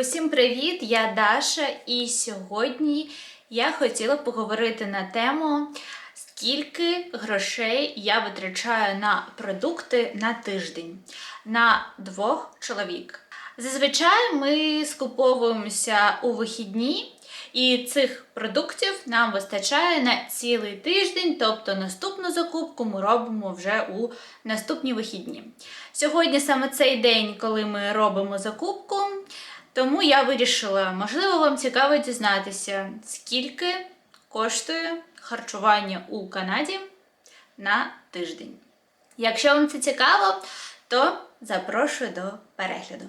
Усім привіт! Я Даша, і сьогодні я хотіла поговорити на тему, скільки грошей я витрачаю на продукти на тиждень на двох чоловік. Зазвичай ми скуповуємося у вихідні. І цих продуктів нам вистачає на цілий тиждень, тобто наступну закупку ми робимо вже у наступні вихідні. Сьогодні саме цей день, коли ми робимо закупку, тому я вирішила, можливо, вам цікаво дізнатися, скільки коштує харчування у Канаді на тиждень. Якщо вам це цікаво, то запрошую до перегляду.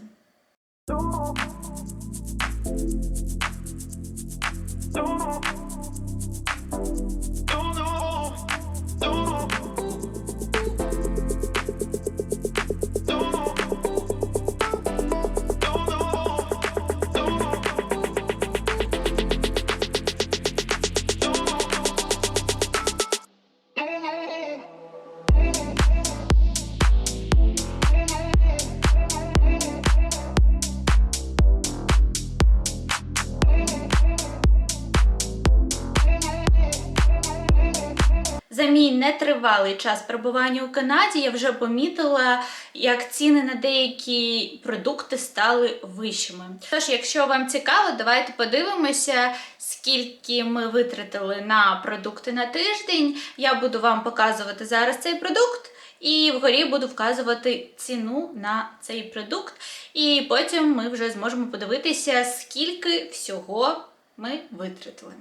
За мій нетривалий час перебування у Канаді я вже помітила, як ціни на деякі продукти стали вищими. Тож, якщо вам цікаво, давайте подивимося, скільки ми витратили на продукти на тиждень. Я буду вам показувати зараз цей продукт. І вгорі буду вказувати ціну на цей продукт. І потім ми вже зможемо подивитися, скільки всього ми витратили.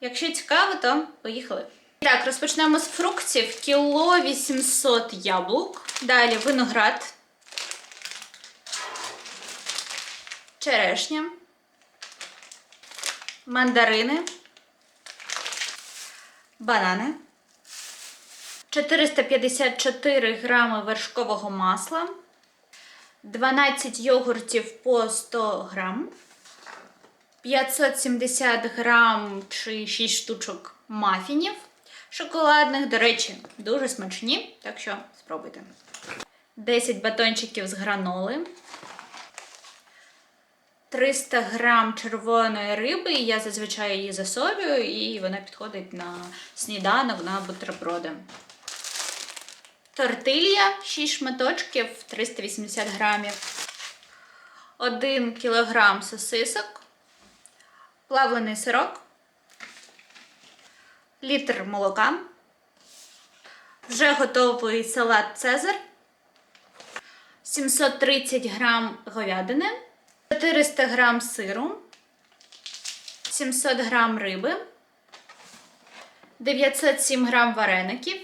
Якщо цікаво, то поїхали. Так, розпочнемо з фруктів. Кіло 800 яблук. Далі виноград. Черешня. Мандарини. Банани. 454 грами вершкового масла. 12 йогуртів по 100 грам. 570 грам чи 6 штучок мафінів шоколадних. До речі, дуже смачні, так що спробуйте. 10 батончиків з граноли. 300 грам червоної риби. Я зазвичай її засолюю, і вона підходить на сніданок на бутерброди. Тортилья 6 шматочків 380 грамів. 1 кілограм сосисок. Плавлений сирок літр молока, вже готовий салат Цезар, 730 грам говядини, 400 грам сиру, 700 грам риби, 907 грам вареників.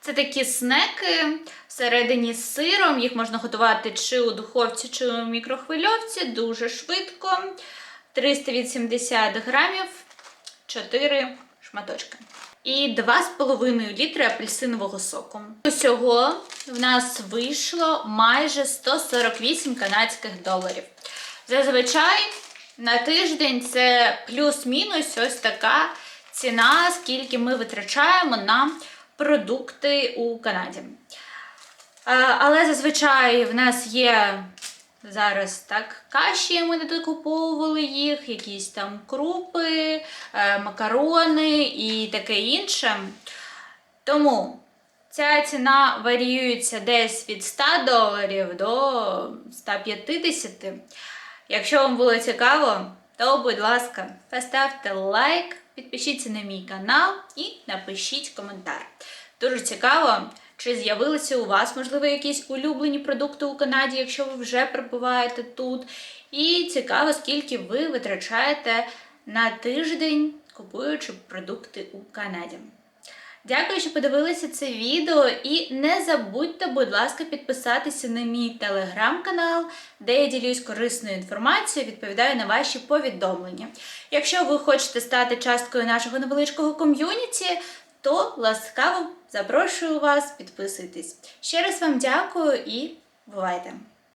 Це такі снеки всередині з сиром. Їх можна готувати чи у духовці, чи у мікрохвильовці. Дуже швидко. 380 грамів, 4 шматочки. І 2,5 літри апельсинового соку. Усього в нас вийшло майже 148 канадських доларів. Зазвичай на тиждень це плюс-мінус ось така ціна, скільки ми витрачаємо на продукти у Канаді. Але зазвичай в нас є Зараз так каші ми не докуповували їх, якісь там крупи, е, макарони і таке інше. Тому ця ціна варіюється десь від 100 доларів до 150. Якщо вам було цікаво, то, будь ласка, поставте лайк, підпишіться на мій канал і напишіть коментар. Дуже цікаво. Чи з'явилися у вас, можливо, якісь улюблені продукти у Канаді, якщо ви вже перебуваєте тут. І цікаво, скільки ви витрачаєте на тиждень, купуючи продукти у Канаді. Дякую, що подивилися це відео. І не забудьте, будь ласка, підписатися на мій телеграм-канал, де я ділюсь корисною інформацією, відповідаю на ваші повідомлення. Якщо ви хочете стати часткою нашого невеличкого ком'юніті, то ласкаво запрошую вас, підписуйтесь. Ще раз вам дякую і бувайте!